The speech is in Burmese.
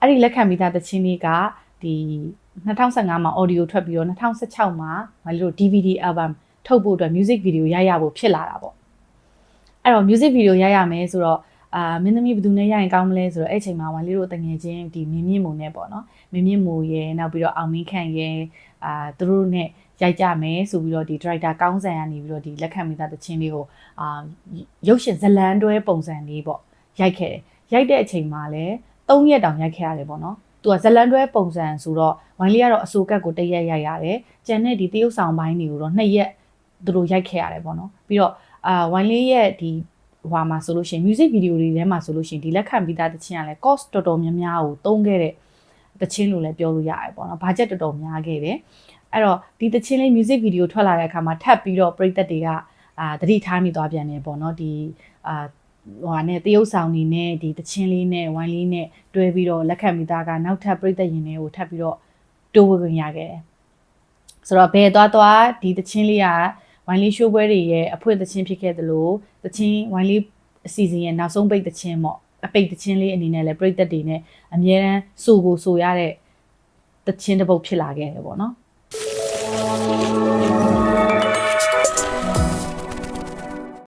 အဲ့ဒီလက်ခံပြီးသားတခြင်းလေးကဒီ2015မှာ audio ထွက်ပြီးတော့2016မှာမလေးတို့ DVD album ထုတ်ဖို့အတွက် music video ရရဖို့ဖြစ်လာတာပေါ့အဲ့တော့ music video ရရမယ်ဆိုတော့အာမင်းသမီးဘယ်သူနဲ့ရရင်ကောင်းမလဲဆိုတော့အဲ့ချိန်မှာဝန်လေးတို့တငယ်ချင်းဒီမင်းမြင့်မုံနဲ့ပေါ့နော်မင်းမြင့်မုံရဲ့နောက်ပြီးတော့အောင်မင်းခန့်ရဲ့အာသူတို့နဲ့ရိုက်ကြမယ်ဆိုပြီးတော့ဒီ director ကောင်းဆန်ကနေပြီးတော့ဒီလက်ခံမိသားတချင်းလေးကိုအာရုပ်ရှင်ဇလန်းတွဲပုံစံလေးပေါ့ရိုက်ခဲ့တယ်ရိုက်တဲ့အချိန်မှာလည်း ၃ရက်တောင်ရိုက်ခဲ့ရတယ်ပေါ့နော်သူကဇလန်းတွဲပုံစံဆိုတော့ဝိုင်းလေးကတော့အစိုးကတ်ကိုတစ်ရက်ရိုက်ရတယ်ကျန်တဲ့ဒီတရုပ်ဆောင်ပိုင်းတွေကိုတော့နှစ်ရက်သူတို့ရိုက်ခဲ့ရတယ်ပေါ့နော်ပြီးတော့အာဝိုင်းလေးရဲ့ဒီဟွာမှာဆိုလို့ရှိရင် music video တွေထဲမှာဆိုလို့ရှိရင်ဒီလက်ခံပြီးသားတခြင်းကလည်း cost တော်တော်များများကိုသုံးခဲ့တဲ့တခြင်းလို့လည်းပြောလို့ရတယ်ပေါ့နော် budget တော်တော်များခဲ့တယ်အဲ့တော့ဒီတခြင်းလေး music video ထွက်လာတဲ့အခါမှာထပ်ပြီးတော့ပရိသတ်တွေကအာတတိထားမိသွားပြန်တယ်ပေါ့နော်ဒီအာ ဟိုဟာနဲ့တရုပ်ဆောင်နေနဲ့ဒီတချင်းလေးနဲ့ဝိုင်းလေးနဲ့တွဲပြီးတော့လက်ခံမိသားကနောက်ထပ်ပရိသတ်ရင်တွေကိုထပ်ပြီးတော့တိုးဝခွင့်ရခဲ့တယ်ဆိုတော့ဘယ်သွားသွားဒီတချင်းလေးကဝိုင်းလေးရှိုးပွဲတွေရဲ့အဖွင့်တချင်းဖြစ်ခဲ့သလိုတချင်းဝိုင်းလေးအစီအစဉ်ရဲ့နောက်ဆုံးပိတ်တချင်းပေါ့အပိတ်တချင်းလေးအနေနဲ့လည်းပရိသတ်တွေနဲ့အများရန်စိုးကိုစိုးရတဲ့တချင်းတစ်ပုတ်ဖြစ်လာခဲ့တယ်ပေါ့နော်